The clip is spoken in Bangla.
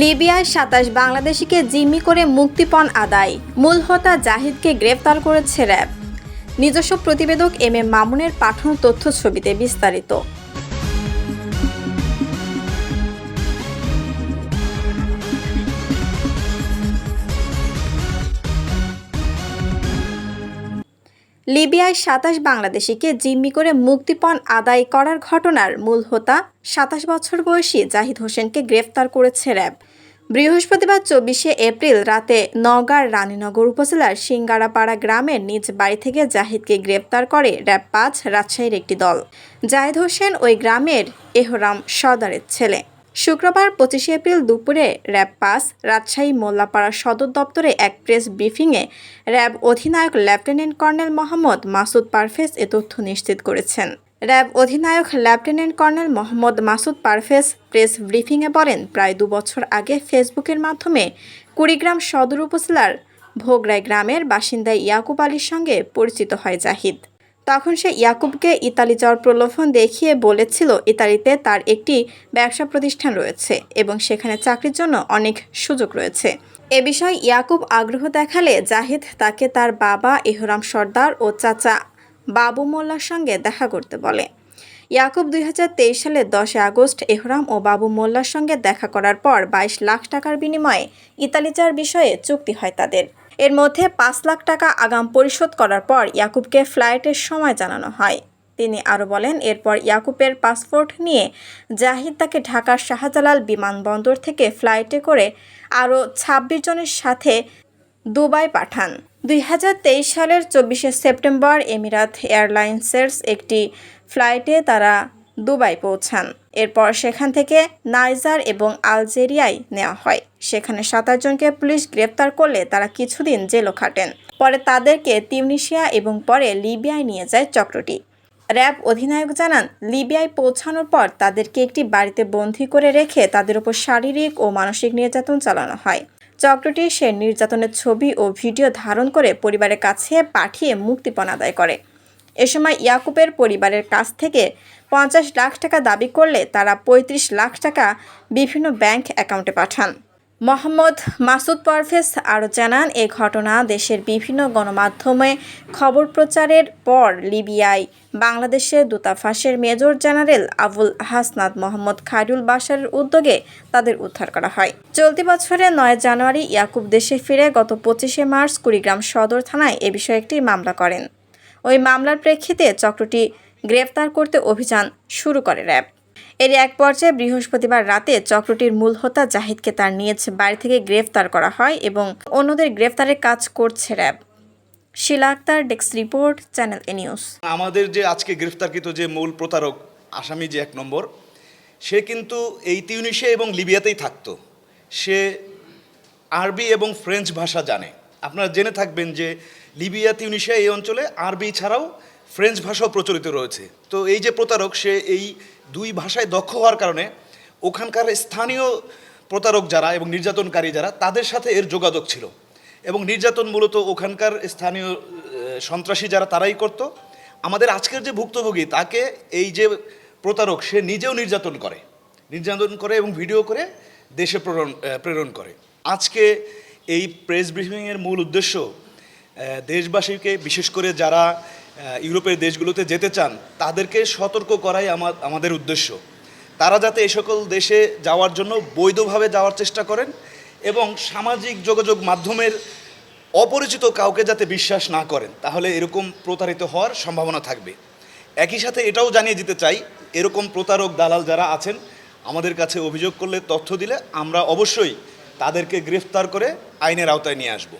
লিবিয়ায় সাতাশ বাংলাদেশিকে জিম্মি করে মুক্তিপণ আদায়। মূল হোতা জাহিদকে গ্রেফতার করেছে র্যাব। নিজস্ব প্রতিবেদক এম এ মামুনের পাঠানো তথ্য ছবিতে বিস্তারিত। লিবিয়ায় সাতাশ বাংলাদেশিকে জিম্মি করে মুক্তিপণ আদায় করার ঘটনার মূল হোতা সাতাশ বছর বয়সী জাহিদ হোসেনকে গ্রেফতার করেছে র্যাব। বৃহস্পতিবার চব্বিশে এপ্রিল রাতে নওগাঁর রানীনগর উপজেলার সিঙ্গারাপাড়া গ্রামের নিজ বাড়ি থেকে জাহিদকে গ্রেফতার করে র্যাব পাঁচ, রাজশাহীর একটি দল। জাহিদ হোসেন ওই গ্রামের এহরাম সর্দারের ছেলে। শুক্রবার পঁচিশে এপ্রিল দুপুরে র্যাব পাস রাজশাহী মোল্লাপাড়া সদর দপ্তরে এক প্রেস ব্রিফিংয়ে র্যাব অধিনায়ক লেফটেন্যান্ট কর্নেল মোহাম্মদ মাসুদ পারভেজ এ তথ্য নিশ্চিত করেছেন। র্যাব অধিনায়ক lieutenant colonel Mohammad Masud Parvez press ব্রিফিংয়ে বলেন, প্রায় দু বছর আগে ফেসবুকের মাধ্যমে কুড়িগ্রাম সদর উপজেলার ভোগরাই গ্রামের বাসিন্দা ইয়াকুব আলীর সঙ্গে পরিচিত হয় জাহিদ। তখন সে ইয়াকুবকে ইতালি যাওয়ার প্রলোভন দেখিয়ে বলেছিল, ইতালিতে তার একটি ব্যবসা প্রতিষ্ঠান রয়েছে এবং সেখানে চাকরির জন্য অনেক সুযোগ রয়েছে। এ বিষয়ে ইয়াকুব আগ্রহ দেখালে জাহিদ তাকে তার বাবা এহরাম সর্দার ও চাচা বাবু মোল্লার সঙ্গে দেখা করতে বলে। ইয়াকুব দুই হাজার তেইশ সালের দশই আগস্ট এহরাম ও বাবু মোল্লার সঙ্গে দেখা করার পর বাইশ লাখ টাকার বিনিময়ে ইতালি যাওয়ার বিষয়ে চুক্তি হয় তাদের। এর মধ্যে পাঁচ লাখ টাকা আগাম পরিশোধ করার পর ইয়াকুবকে ফ্লাইটের সময় জানানো হয়। তিনি আরও বলেন, এরপর ইয়াকুবের পাসপোর্ট নিয়ে জাহিদ তাকে ঢাকার শাহজালাল বিমানবন্দর থেকে ফ্লাইটে করে আরও ছাব্বিশ জনের সাথে দুবাই পাঠান। দুই হাজার তেইশ সালের চব্বিশে সেপ্টেম্বর এমিরাত এয়ারলাইন্সের একটি ফ্লাইটে তারা দুবাই পৌঁছান। এরপর সেখান থেকে নাইজার এবং আলজেরিয়ায় নেওয়া হয়। সেখানে সাতাশ জনকে পুলিশ গ্রেপ্তার করলে তারা কিছুদিন জেলও খাটেন। পরে তাদেরকে তিউনিশিয়া এবং পরে লিবিয়ায় নিয়ে যায় চক্রটি। র্যাব অধিনায়ক জানান, লিবিয়ায় পৌঁছানোর পর তাদেরকে একটি বাড়িতে বন্দী করে রেখে তাদের উপর শারীরিক ও মানসিক নির্যাতন চালানো হয়। চক্রটি সে নির্যাতনের ছবি ও ভিডিও ধারণ করে পরিবারের কাছে পাঠিয়ে মুক্তিপণ আদায় করে। এ সময় ইয়াকুবের পরিবারের কাছ থেকে পঞ্চাশ লাখ টাকা দাবি করলে তারা পঁয়ত্রিশ লাখ টাকা বিভিন্ন ব্যাংক অ্যাকাউন্টে পাঠান। মোহাম্মদ মাসুদ পারভেজ আরও জানান, এ ঘটনা দেশের বিভিন্ন গণমাধ্যমে খবর প্রচারের পর লিবিয়ায় বাংলাদেশের দূতাবাসের মেজর জেনারেল আবুল হাসনাত মোহাম্মদ খায়রুল বাশারের উদ্যোগে তাদের উদ্ধার করা হয়। চলতি বছরের নয় জানুয়ারি ইয়াকুব দেশে ফিরে গত পঁচিশে মার্চ কুড়িগ্রাম সদর থানায় এ বিষয়ে একটি মামলা করেন। ওই মামলার প্রেক্ষিতে চক্রটি গ্রেফতার করতে অভিযান শুরু করে র্যাব। এর এক পর্যায়ে বৃহস্পতিবার রাতে চক্রটির মূল হোতা জাহিদকে তার নিজ বাড়ি থেকে গ্রেফতার করা হয় এবং অন্যদের গ্রেফতারের কাজ করছে RAB. Shila Akhtar, desk report, channel A news. আমাদের যে আজকে গ্রেফতারকৃত যে মূল প্রতারক, আসামি যে এক নম্বর, সে কিন্তু এই তিউনিশিয়া এবং লিবিয়াতেই থাকতো। সে আরবি এবং ফ্রেঞ্চ ভাষা জানে। আপনারা জেনে থাকবেন যে লিবিয়া, তিউনিশিয়া এই অঞ্চলে আরবি ছাড়াও ফ্রেঞ্চ ভাষাও প্রচলিত রয়েছে। তো এই যে প্রতারক, সে এই দুই ভাষায় দক্ষ হওয়ার কারণে ওখানকার স্থানীয় প্রতারক যারা এবং নির্যাতনকারী যারা, তাদের সাথে এর যোগাযোগ ছিল। এবং নির্যাতন মূলত ওখানকার স্থানীয় সন্ত্রাসী যারা, তারাই করত। আমাদের আজকের যে ভুক্তভোগী, তাকে এই যে প্রতারক, সে নিজেও নির্যাতন করে। নির্যাতন করে এবং ভিডিও করে দেশে প্রেরণ প্রেরণ করে। আজকে এই প্রেস ব্রিফিংয়ের মূল উদ্দেশ্য দেশবাসীকে, বিশেষ করে যারা ইউরোপের দেশগুলোতে যেতে চান, তাদেরকে সতর্ক করাই আমার, আমাদের উদ্দেশ্য। তারা যাতে এ সকল দেশে যাওয়ার জন্য বৈধভাবে যাওয়ার চেষ্টা করেন এবং সামাজিক যোগাযোগ মাধ্যমের অপরিচিত কাউকে যাতে বিশ্বাস না করেন, তাহলে এরকম প্রতারিত হওয়ার সম্ভাবনা থাকবে। একই সাথে এটাও জানিয়ে দিতে চাই, এরকম প্রতারক দালাল যারা আছেন, আমাদের কাছে অভিযোগ করলে, তথ্য দিলে আমরা অবশ্যই তাদেরকে গ্রেফতার করে আইনের আওতায় নিয়ে আসব।